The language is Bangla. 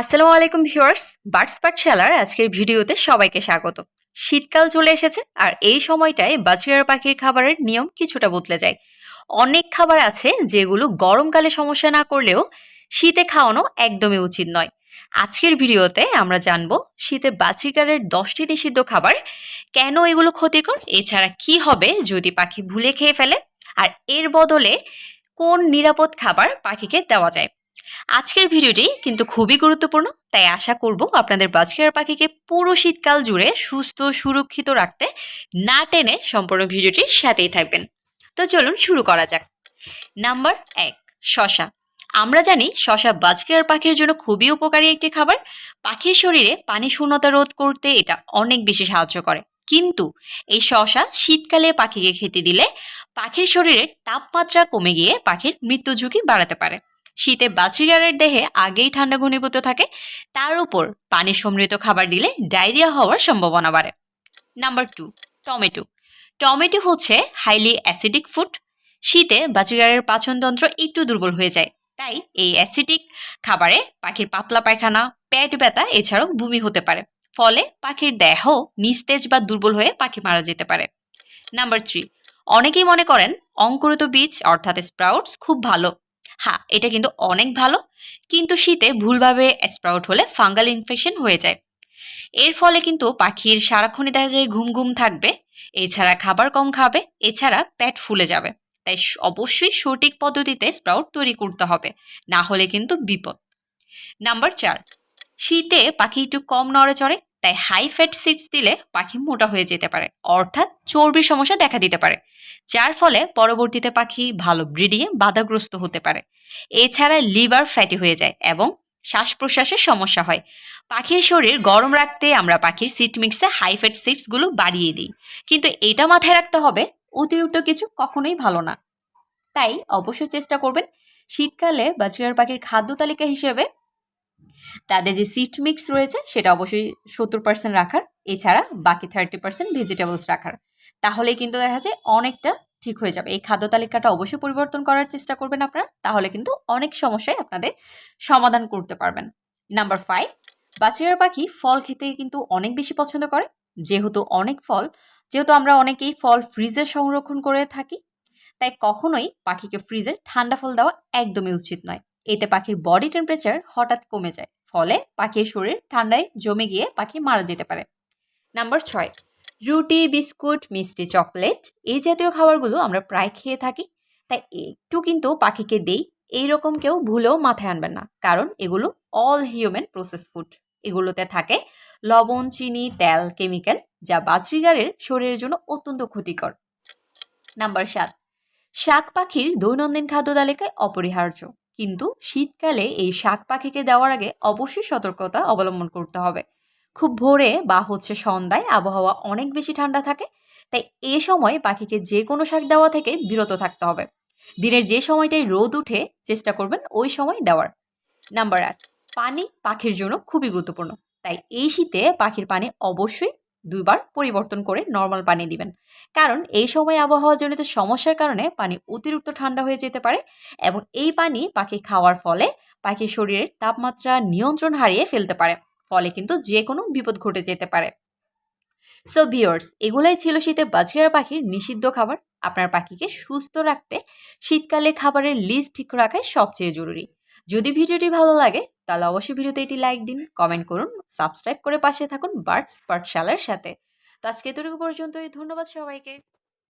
আসসালামু আলাইকুম ভিউয়ার্স, বার্ডস পাঠশালার আজকের ভিডিওতে সবাইকে স্বাগত। শীতকাল চলে এসেছে আর এই সময়টায় বাছুয়ার পাখির খাবারের নিয়ম কিছুটা বদলে যায়। অনেক খাবার আছে যেগুলো গরমকালে সমস্যা না করলেও শীতে খাওয়ানো একদমই উচিত নয়। আজকের ভিডিওতে আমরা জানব শীতে বাছিকারের দশটি নিষিদ্ধ খাবার, কেন এগুলো ক্ষতিকর, এছাড়া কি হবে যদি পাখি ভুলে খেয়ে ফেলে, আর এর বদলে কোন নিরাপদ খাবার পাখিকে দেওয়া যায়। আজকের ভিডিওটি কিন্তু খুবই গুরুত্বপূর্ণ, তাই আশা করব আপনাদের বাজকের পাখিকে পুরো শীতকাল জুড়ে সুস্থ, সুরক্ষিত রাখতে না টেনে সম্পূর্ণ ভিডিওটির সাথেই থাকবেন। তো চলুন শুরু করা যাক। নাম্বার এক, শশা। আমরা জানি শশা বাজকের পাখির জন্য খুবই উপকারী একটি খাবার। পাখির শরীরে পানি শূন্যতা রোধ করতে এটা অনেক বেশি সাহায্য করে। কিন্তু এই শশা শীতকালে পাখিকে খেতে দিলে পাখির শরীরের তাপমাত্রা কমে গিয়ে পাখির মৃত্যু ঝুঁকি বাড়াতে পারে। শীতে বাছরিগারের দেহে আগেই ঠান্ডা ঘনীভূত থাকে, তার উপর পানি সমৃদ্ধ খাবার দিলে ডায়রিয়া হওয়ার সম্ভাবনা বাড়ে। Number two, tomato. টমেটো হচ্ছে হাইলি অ্যাসিডিক ফুড শীতে বাছরিগারের পাচনতন্ত্র একটু দুর্বল হয়ে যায়, তাই এই অ্যাসিডিক খাবারে পাখির পাতলা পায়খানা, পেট ব্যথা এছাড়াও বমি হতে পারে। ফলে পাখির দেহ নিস্তেজ বা দুর্বল হয়ে পাখি মারা যেতে পারে। নাম্বার থ্রি, অনেকেই মনে করেন অঙ্কুরিত বীজ অর্থাৎ স্প্রাউটস খুব ভালো। হ্যাঁ এটা কিন্তু অনেক ভালো। কিন্তু শীতে ভুলভাবে স্প্রাউট হলে ফাঙ্গাল ইনফেকশন হয়ে যায়। এর ফলে কিন্তু পাখির সারাক্ষণই দেখা যায় ঘুম ঘুম থাকবে, এছাড়া খাবার কম খাবে, এছাড়া পেট ফুলে যাবে। তাই অবশ্যই সঠিক পদ্ধতিতে স্প্রাউট তৈরি করতে হবে, না হলে কিন্তু বিপদ। নাম্বার চার, শীতে পাখি একটু কম নড়ে চড়ে তাই হাই ফ্যাট সিডস দিলে পাখি মোটা হয়ে যেতে পারে, অর্থাৎ চর্বির সমস্যা দেখা দিতে পারে, যার ফলে পরবর্তীতে পাখি ভালো ব্রিডিংয়ে বাধাগ্রস্ত হতে পারে। এছাড়া লিভার ফ্যাটি হয়ে যায় এবং শ্বাস প্রশ্বাসের সমস্যা হয়। পাখির শরীর গরম রাখতে আমরা পাখির সিট মিক্সে হাই ফ্যাট সিটসগুলো বাড়িয়ে দিই, কিন্তু এটা মাথায় রাখতে হবে অতিরিক্ত কিছু কখনোই ভালো না। তাই অবশ্যই চেষ্টা করবেন শীতকালে বাছুয়ার পাখির খাদ্য তালিকা হিসেবে তাদের যে সিট মিক্স রয়েছে, সেটা অবশ্যই সত্তর পার্সেন্ট রাখার, এছাড়া বাকি থার্টি পার্সেন্ট ভেজিটেবলস রাখার। তাহলে কিন্তু দেখা যায় অনেকটা ঠিক হয়ে যাবে। এই খাদ্য তালিকাটা অবশ্যই পরিবর্তন করার চেষ্টা করবেন আপনারা, তাহলে কিন্তু অনেক সমস্যায় আপনাদের সমাধান করতে পারবেন। নাম্বার ফাইভ বাচ্চার পাখি ফল খেতে কিন্তু অনেক বেশি পছন্দ করে। যেহেতু অনেক ফল, যেহেতু আমরা অনেকেই ফল ফ্রিজে সংরক্ষণ করে থাকি, তাই কখনোই পাখিকে ফ্রিজে ঠান্ডা ফল দেওয়া একদমই উচিত নয়। এতে পাখির বডি টেম্পারেচার হঠাৎ কমে যায়, ফলে পাখির শরীর ঠান্ডায় জমে গিয়ে পাখি মারা যেতে পারে। নাম্বার ছয়, রুটি, বিস্কুট, মিষ্টি, চকলেট এই জাতীয় খাবারগুলো আমরা প্রায় খেয়ে থাকি। তাই একটু কিন্তু পাখিকে দেই, এইরকম কেউ ভুলেও মাথায় আনবেন না, কারণ এগুলো অল হিউম্যান প্রসেস ফুড এগুলোতে থাকে লবণ, চিনি, তেল কেমিক্যাল যা বাছরিগারের শরীরের জন্য অত্যন্ত ক্ষতিকর। নাম্বার সাত, শাক পাখির দৈনন্দিন খাদ্য তালিকায় অপরিহার্য। কিন্তু শীতকালে এই শাক পাখিকে দেওয়ার আগে অবশ্যই সতর্কতা অবলম্বন করতে হবে। খুব ভোরে বা হচ্ছে সন্ধ্যায় আবহাওয়া অনেক বেশি ঠান্ডা থাকে, তাই এ সময় পাখিকে যে কোনো শাক দেওয়া থেকে বিরত থাকতে হবে। দিনের যে সময়টায় রোদ উঠে চেষ্টা করবেন ওই সময় দেওয়ার। নাম্বার আট, পানি পাখির জন্য খুবই গুরুত্বপূর্ণ। তাই এই শীতে পাখির পানি অবশ্যই দুইবার পরিবর্তন করে নর্মাল পানি দিবেন। কারণ এই সময় আবহাওয়াজনিত সমস্যার কারণে পানি অতিরিক্ত ঠান্ডা হয়ে যেতে পারে এবং এই পানি পাখি খাওয়ার ফলে পাখির শরীরের তাপমাত্রা নিয়ন্ত্রণ হারিয়ে ফেলতে পারে, ফলে কিন্তু যে কোনো বিপদ ঘটে যেতে পারে। সো ভিওর্স এগুলাই ছিল শীতে বাজরিয়ার পাখির নিষিদ্ধ খাবার। আপনার পাখিকে সুস্থ রাখতে শীতকালে খাবারের লিস্ট ঠিক রাখাই সবচেয়ে জরুরি। যদি ভিডিওটি ভালো লাগে তাহলে অবশ্যই ভিডিওতে এটি লাইক দিন কমেন্ট করুন সাবস্ক্রাইব করে পাশে থাকুন বার্ডস পাঠশালার সাথে। তো আজকে এতটুকু পর্যন্তই, ধন্যবাদ সবাইকে।